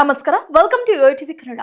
ನಮಸ್ಕಾರ. Welcome to TV Kannada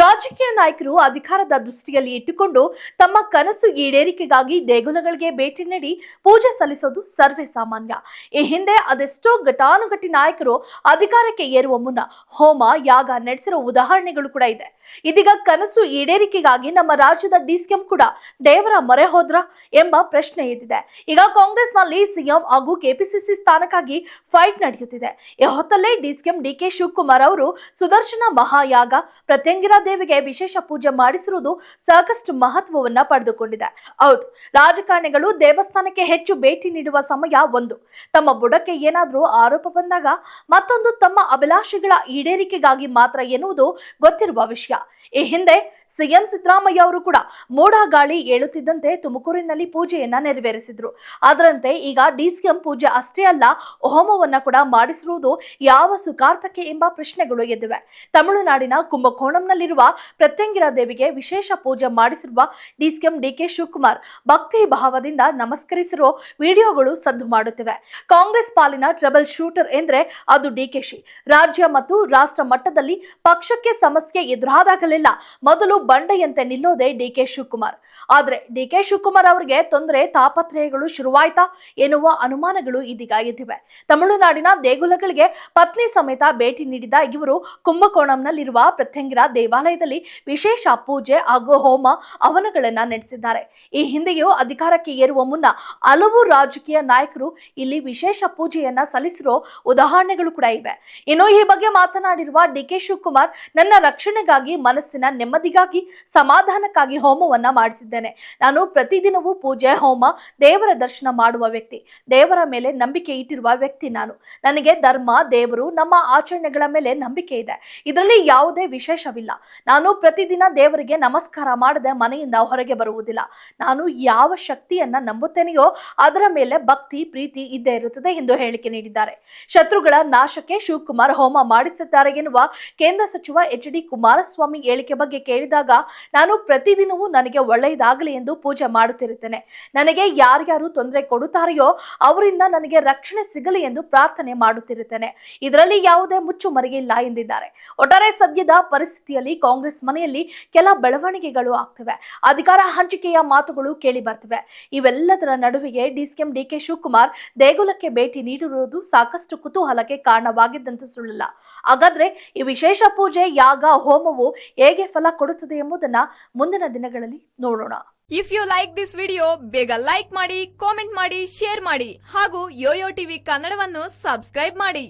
ರಾಜಕೀಯ ನಾಯಕರು ಅಧಿಕಾರದ ದೃಷ್ಟಿಯಲ್ಲಿ ಇಟ್ಟುಕೊಂಡು ತಮ್ಮ ಕನಸು ಈಡೇರಿಕೆಗಾಗಿ ದೇಗುಲಗಳಿಗೆ ಭೇಟಿ ನೀಡಿ ಪೂಜೆ ಸಲ್ಲಿಸೋದು ಸರ್ವೇ ಸಾಮಾನ್ಯ. ಈ ಹಿಂದೆ ಅದೆಷ್ಟೋ ಘಟಾನುಘಟಿ ನಾಯಕರು ಅಧಿಕಾರಕ್ಕೆ ಏರುವ ಮುನ್ನ ಹೋಮ, ಯಾಗ ನಡೆಸಿರೋ ಉದಾಹರಣೆಗಳು ಕೂಡ ಇದೆ. ಇದೀಗ ಕನಸು ಈಡೇರಿಕೆಗಾಗಿ ನಮ್ಮ ರಾಜ್ಯದ ಡಿಸಿಎಂ ಕೂಡ ದೇವರ ಮೊರೆ ಹೋದ್ರ ಎಂಬ ಪ್ರಶ್ನೆ ಇದ್ದಿದೆ ಈಗ ಕಾಂಗ್ರೆಸ್ನಲ್ಲಿ ಸಿಎಂ ಹಾಗೂ ಕೆಪಿಸಿಸಿ ಸ್ಥಾನಕ್ಕಾಗಿ ಫೈಟ್ ನಡೆಯುತ್ತಿದೆ. ಈ ಹೊತ್ತಲ್ಲೇ ಡಿಸಿಎಂ ಡಿಕೆ ಶಿವಕುಮಾರ್ ಅವರು ಸುದರ್ಶನ ಮಹಾಯಾಗ ಪ್ರತ್ಯಂಗಿರ ದೇವಿಗೆ ವಿಶೇಷ ಪೂಜೆ ಮಾಡಿಸಿರುವುದು ಸಾಕಷ್ಟು ಮಹತ್ವವನ್ನ ಪಡೆದುಕೊಂಡಿದೆ. ಹೌದು, ರಾಜಕಾರಣಿಗಳು ದೇವಸ್ಥಾನಕ್ಕೆ ಹೆಚ್ಚು ಭೇಟಿ ನೀಡುವ ಸಮಯ ಒಂದು. ತಮ್ಮ ಬುಡಕ್ಕೆ ಏನಾದರೂ ಆರೋಪ ಬಂದಾಗ ಮತ್ತೊಂದು ತಮ್ಮ ಅಭಿಲಾಷೆಗಳ ಈಡೇರಿಕೆಗಾಗಿ ಮಾತ್ರ ಎನ್ನುವುದು ಗೊತ್ತಿರುವ ವಿಷಯ. ಈ ಹಿಂದೆ ಸಿಎಂ ಸಿದ್ದರಾಮಯ್ಯ ಅವರು ಕೂಡ ಮೋಡ ಗಾಳಿ ಏಳುತ್ತಿದ್ದಂತೆ ತುಮಕೂರಿನಲ್ಲಿ ಪೂಜೆಯನ್ನ ನೆರವೇರಿಸಿದ್ರು. ಅದರಂತೆ ಈಗ ಡಿಸಿಎಂ ಪೂಜೆ ಅಷ್ಟೇ ಅಲ್ಲ, ಹೋಮವನ್ನ ಕೂಡ ಮಾಡಿಸಿರುವುದು ಯಾವ ಸುಖಾರ್ಥಕ್ಕೆ ಎಂಬ ಪ್ರಶ್ನೆಗಳು ಎದ್ದಿವೆ. ತಮಿಳುನಾಡಿನ ಕುಂಭಕೋಣಂನಲ್ಲಿರುವ ಪ್ರತ್ಯಂಗಿರ ದೇವಿಗೆ ವಿಶೇಷ ಪೂಜೆ ಮಾಡಿಸಿರುವ ಡಿಸಿಎಂ ಡಿಕೆ ಶಿವಕುಮಾರ್ ಭಕ್ತಿ ಭಾವದಿಂದ ನಮಸ್ಕರಿಸಿರುವ ವಿಡಿಯೋಗಳು ಸದ್ದು ಮಾಡುತ್ತಿವೆ. ಕಾಂಗ್ರೆಸ್ ಪಾಲಿನ ಟ್ರಬಲ್ ಶೂಟರ್ ಎಂದ್ರೆ ಅದು ಡಿಕೆಶಿ ರಾಜ್ಯ ಮತ್ತು ರಾಷ್ಟ್ರ ಮಟ್ಟದಲ್ಲಿ ಪಕ್ಷಕ್ಕೆ ಸಮಸ್ಯೆ ಎದುರಾದಾಗಲೆಲ್ಲ ಮೊದಲು ಬಂಡೆಯಂತೆ ನಿಲ್ಲೋದೇ ಡಿಕೆ ಶಿವಕುಮಾರ್. ಆದ್ರೆ ಡಿಕೆ ಶಿವಕುಮಾರ್ ಅವರಿಗೆ ತೊಂದರೆ, ತಾಪತ್ರಯಗಳು ಶುರುವಾಯ್ತಾ ಎನ್ನುವ ಅನುಮಾನಗಳು ಇದೀಗ ಎದ್ದಿವೆ ತಮಿಳುನಾಡಿನ ದೇಗುಲಗಳಿಗೆ ಪತ್ನಿ ಸಮೇತ ಭೇಟಿ ನೀಡಿದ ಇವರು ಕುಂಭಕೋಣಂನಲ್ಲಿರುವ ಪ್ರತ್ಯಂಗಿರ ದೇವಾಲಯದಲ್ಲಿ ವಿಶೇಷ ಪೂಜೆ ಹಾಗೂ ಹೋಮ ಹವನಗಳನ್ನ ನಡೆಸಿದ್ದಾರೆ. ಈ ಹಿಂದೆಯೂ ಅಧಿಕಾರಕ್ಕೆ ಏರುವ ಮುನ್ನ ಹಲವು ರಾಜಕೀಯ ನಾಯಕರು ಇಲ್ಲಿ ವಿಶೇಷ ಪೂಜೆಯನ್ನ ಸಲ್ಲಿಸಿರೋ ಉದಾಹರಣೆಗಳು ಕೂಡ ಇವೆ. ಇನ್ನು ಈ ಬಗ್ಗೆ ಮಾತನಾಡಿರುವ ಡಿಕೆ ಶಿವಕುಮಾರ್, ನನ್ನ ರಕ್ಷಣೆಗಾಗಿ ಮನಸ್ಸಿನ ನೆಮ್ಮದಿಗಾಗಿ ಸಮಾಧಾನಕ್ಕಾಗಿ ಹೋಮವನ್ನ ಮಾಡಿಸಿದ್ದೇನೆ. ನಾನು ಪ್ರತಿದಿನವೂ ಪೂಜೆ, ಹೋಮ, ದೇವರ ದರ್ಶನ ಮಾಡುವ ವ್ಯಕ್ತಿ. ದೇವರ ಮೇಲೆ ನಂಬಿಕೆ ಇಟ್ಟಿರುವ ವ್ಯಕ್ತಿ ನಾನು. ನನಗೆ ಧರ್ಮ, ದೇವರು, ನಮ್ಮ ಆಚರಣೆಗಳ ಮೇಲೆ ನಂಬಿಕೆ ಇದೆ. ಇದರಲ್ಲಿ ಯಾವುದೇ ವಿಶೇಷವಿಲ್ಲ. ನಾನು ಪ್ರತಿದಿನ ದೇವರಿಗೆ ನಮಸ್ಕಾರ ಮಾಡದೆ ಮನೆಯಿಂದ ಹೊರಗೆ ಬರುವುದಿಲ್ಲ. ನಾನು ಯಾವ ಶಕ್ತಿಯನ್ನ ನಂಬುತ್ತೇನೆಯೋ ಅದರ ಮೇಲೆ ಭಕ್ತಿ, ಪ್ರೀತಿ ಇದ್ದೇ ಇರುತ್ತದೆ ಎಂದು ಹೇಳಿಕೆ ನೀಡಿದ್ದಾರೆ. ಶತ್ರುಗಳ ನಾಶಕ್ಕೆ ಶಿವಕುಮಾರ್ ಹೋಮ ಮಾಡಿಸಿದ್ದಾರೆ ಎನ್ನುವ ಕೇಂದ್ರ ಸಚಿವ ಎಚ್ ಡಿ ಕುಮಾರಸ್ವಾಮಿ ಹೇಳಿಕೆ ಬಗ್ಗೆ ಕೇಳಿದಾಗ ನಾನು ಪ್ರತಿದಿನವೂ ನನಗೆ ಒಳ್ಳೆಯದಾಗಲಿ ಎಂದು ಪೂಜೆ ಮಾಡುತ್ತಿರುತ್ತೇನೆ. ನನಗೆ ಯಾರ್ಯಾರು ತೊಂದರೆ ಕೊಡುತ್ತಾರೆಯೋ ಅವರಿಂದ ನನಗೆ ರಕ್ಷಣೆ ಸಿಗಲಿ ಎಂದು ಪ್ರಾರ್ಥನೆ ಮಾಡುತ್ತಿರುತ್ತೇನೆ. ಇದರಲ್ಲಿ ಯಾವುದೇ ಮುಚ್ಚು ಮರೆಯಿಲ್ಲ ಎಂದಿದ್ದಾರೆ. ಒಟ್ಟಾರೆ ಸದ್ಯದ ಪರಿಸ್ಥಿತಿಯಲ್ಲಿ ಕಾಂಗ್ರೆಸ್ ಮನೆಯಲ್ಲಿ ಕೆಲ ಬೆಳವಣಿಗೆಗಳು ಆಗ್ತಿವೆ. ಅಧಿಕಾರ ಹಂಚಿಕೆಯ ಮಾತುಗಳು ಕೇಳಿ ಬರ್ತಿವೆ. ಇವೆಲ್ಲದರ ನಡುವೆಯೇ ಡಿಸಿಎಂ ಡಿಕೆ ಶಿವಕುಮಾರ್ ದೇಗುಲಕ್ಕೆ ಭೇಟಿ ನೀಡಿರುವುದು ಸಾಕಷ್ಟು ಕುತೂಹಲಕ್ಕೆ ಕಾರಣವಾಗಿದ್ದಂತೂ ಸುಳ್ಳಲ್ಲ. ಹಾಗಾದ್ರೆ ಈ ವಿಶೇಷ ಪೂಜೆ ಯಾಗ, ಹೋಮವು ಹೇಗೆ ಫಲ ಕೊಡುತ್ತದೆ? ಎಂಬುದನ್ನ ಮುಂದಿನ ದಿನಗಳಲ್ಲಿ ನೋಡೋಣ. If you like this video ಬೇಗ ಲೈಕ್ ಮಾಡಿ ಕಾಮೆಂಟ್ ಮಾಡಿ ಶೇರ್ ಮಾಡಿ ಹಾಗೂ ಯೋಯೋ ಟಿವಿ ಕನ್ನಡವನ್ನು ಸಬ್ಸ್ಕ್ರೈಬ್ ಮಾಡಿ.